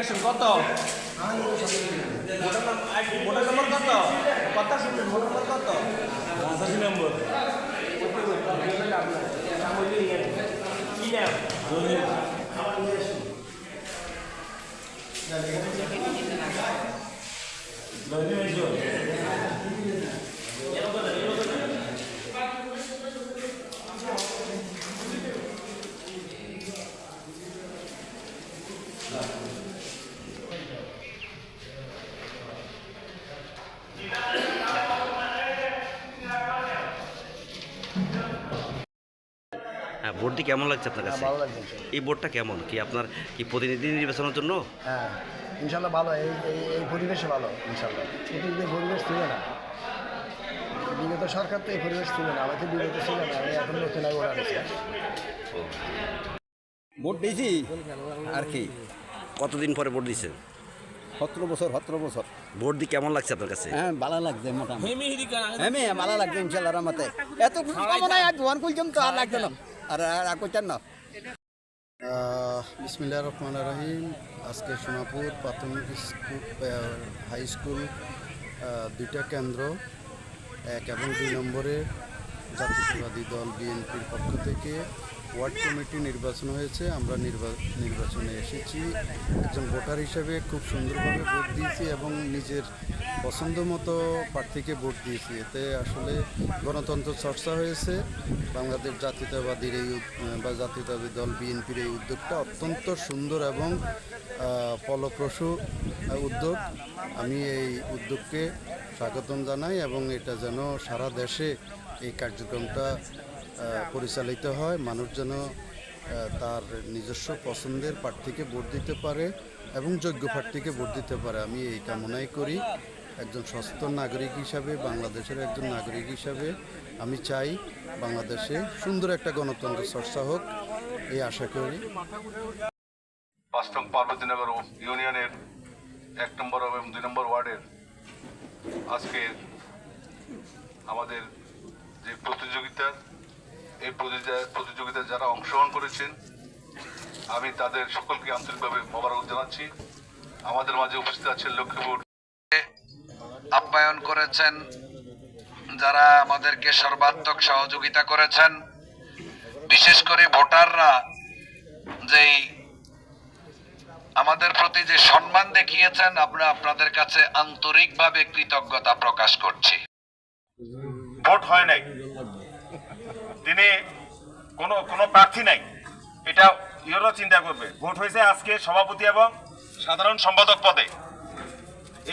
আসুন কত ভোটার নম্বর কত কত শুনবেন ভোটার নম্বর কত পঁচাশি নম্বর কি নাম হ্যাঁ বোর্ডটি কেমন লাগছে আপনার কাছে? ভালো লাগছে। ইনশাল্লাহ। এই বোর্ডটা কেমন? কি আপনার কি প্রতিনিধি নির্বাচনের জন্য? হ্যাঁ। ইনশাল্লাহ ভালো এই এই- এই পরিবেশে ভালো ইনশাল্লাহ। কিন্তু যে পরিবেশ ছিল না। বিগত সরকার তো এই পরিবেশ ছিল না আমাদের বিগত ছিল না আমি এখন নতুন আগে ওরা ভোট দিয়েছি? আর কি? কতদিন পরে ভোট দিচ্ছেন সতেরো বছর সতেরো বছর। ভোট দিয়ে কেমন লাগছে আপনার কাছে? হ্যাঁ ভালো লাগছে মোটামুটি। হ্যাঁ মেয়ে ভালো লাগছে ইনশাল্লাহ রহমতে। এত কামনা আর করছিলাম তো আর লাগছে না। আর আর করছেন না। বিসমিল্লা রহমান রাহিম। আজকে সোনাপুর প্রাথমিক স্কুল হাই স্কুল দুইটা কেন্দ্র, এক এবং দুই নম্বরে জাতীয়তাবাদী দল বিএনপির পক্ষ থেকে। ওয়ার্ড কমিটি নির্বাচন হয়েছে, আমরা নির্বা- নির্বাচনে এসেছি। একজন ভোটার হিসেবে খুব সুন্দরভাবে ভোট দিয়েছি এবং নিজের পছন্দ মতো প্রার্থীকে ভোট দিয়েছি। এতে আসলে গণতন্ত্র চর্চা হয়েছে। বাংলাদেশ জাতীয়তাবাদীর এই বা জাতীয়তাবাদী দল বিএনপির এই উদ্যোগটা অত্যন্ত সুন্দর এবং ফলপ্রসূ উদ্যোগ। আমি এই উদ্যোগকে স্বাগতম জানাই এবং এটা যেন সারা দেশে এই কার্যক্রমটা পরিচালিত হয়। মানুষ যেন তার নিজস্ব পছন্দের প্রার্থীকে ভোট দিতে পারে এবং যোগ্য প্রার্থীকে ভোট দিতে পারে। আমি এই কামনাই করি। একজন সচেতন নাগরিক হিসাবে, বাংলাদেশের একজন নাগরিক হিসাবে আমি চাই বাংলাদেশে সুন্দর একটা গণতন্ত্র চর্চা হোক, এই আশা করি। পাঁচটং পার্বতীনগর ইউনিয়নের এক নম্বর এবং দুই নম্বর ওয়ার্ডের আজকে আমাদের যে প্রতিযোগিতা এই প্রতিযোগিতা- প্রতিযোগিতায় যারা অংশগ্রহণ করেছেন, আমি তাদের সকলকে আন্তরিকভাবে মোবারক জানাচ্ছি। আমাদের মাঝে উপস্থিত আছেন লক্ষ্মীপুর আপ্যায়ন করেছেন, যারা আমাদেরকে সর্বাত্মক সহযোগিতা করেছেন, বিশেষ করে ভোটাররা, যেই আমাদের প্রতি যে সম্মান দেখিয়েছেন, আমরা আপনাদের কাছে আন্তরিকভাবে কৃতজ্ঞতা প্রকাশ করছি। ভোট হয় নাই। কোনো কোনো প্রার্থী নাই। এটা ইউরো চিন্তা করবে। ভোট হয়েছে আজকে সভাপতি এবং সাধারণ সম্পাদক পদে।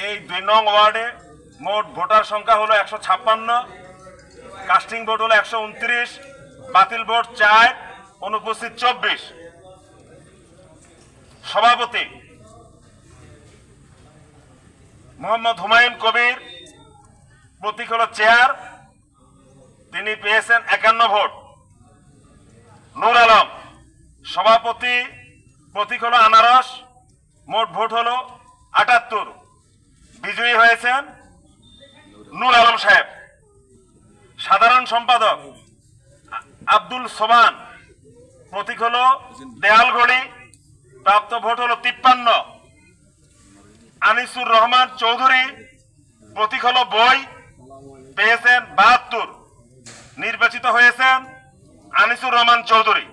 এই দুই নং ওয়ার্ডে মোট ভোটার সংখ্যা হলো একশো ছাপ্পান্ন, কাস্টিং ভোট হলো একশো উনত্রিশ, বাতিল ভোট চার, অনুপস্থিত চব্বিশ। সভাপতি মোহাম্মদ হুমায়ুন কবির প্রতীক হলো চেয়ার, তিনি পেয়েছেন একান্ন ভোট। নূর আলম, সভাপতি, প্রতীক হলো আনারস, মোট ভোট হলো আটাত্তর। বিজয়ী হয়েছেন নূর আলম সাহেব। সাধারণ সম্পাদক আব্দুল সোবান প্রতীক হলো দেয়ালগড়ি প্রাপ্ত ভোট হলো তিপ্পান্ন। আনিসুর রহমান চৌধুরী, প্রতীক হলো বই, পেয়েছেন বাহাত্তর। নির্বাচিত হয়েছেন আনিসুর রহমান চৌধুরী।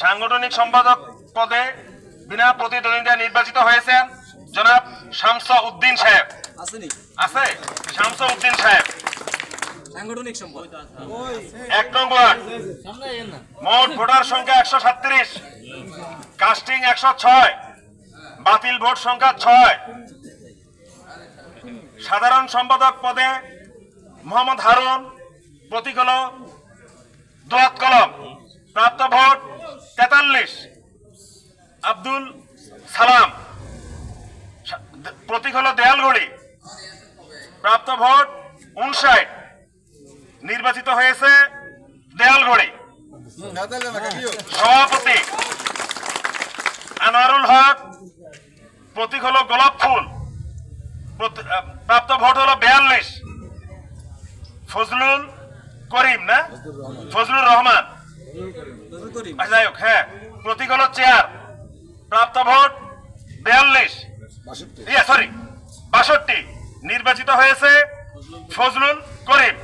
সাংগঠনিক সম্পাদক পদে বিনা প্রতিদ্বন্দ্বিতা নির্বাচিত হয়েছেন জনাব শামস উদ্দিন সাহেব আছে? শামস উদ্দিন সাহেব। সাংগঠনিক সম্পদ এক মোট ভোটার সংখ্যা একশো সাতত্রিশ। কাস্টিং একশো ছয়। বাতিল ভোট সংখ্যা ছয়। সাধারণ সম্পাদক পদে মোহাম্মদ হারুন, প্রতীক হল দোয়াত কলম, প্রাপ্ত ভোট তেতাল্লিশ। আব্দুল সালাম প্রতীক হল দেয়ালঘড়ি প্রাপ্ত ভোট উনষাট। নির্বাচিত হয়েছে দেয়ালঘড়ি সভাপতি আনোয়ারুল হক, প্রতীক হলো গোলাপ ফুল প্রতি- আহ, প্রাপ্ত ভোট হলো বিয়াল্লিশ ফজলুল করিম না ফজলুর রহমান আচ্ছা, যাই হোক হ্যাঁ প্রতীক হলো চেয়ার প্রাপ্ত ভোট বিয়াল্লিশ ইয়ে সরি বাষট্টি নির্বাচিত হয়েছে ফজলুল করিম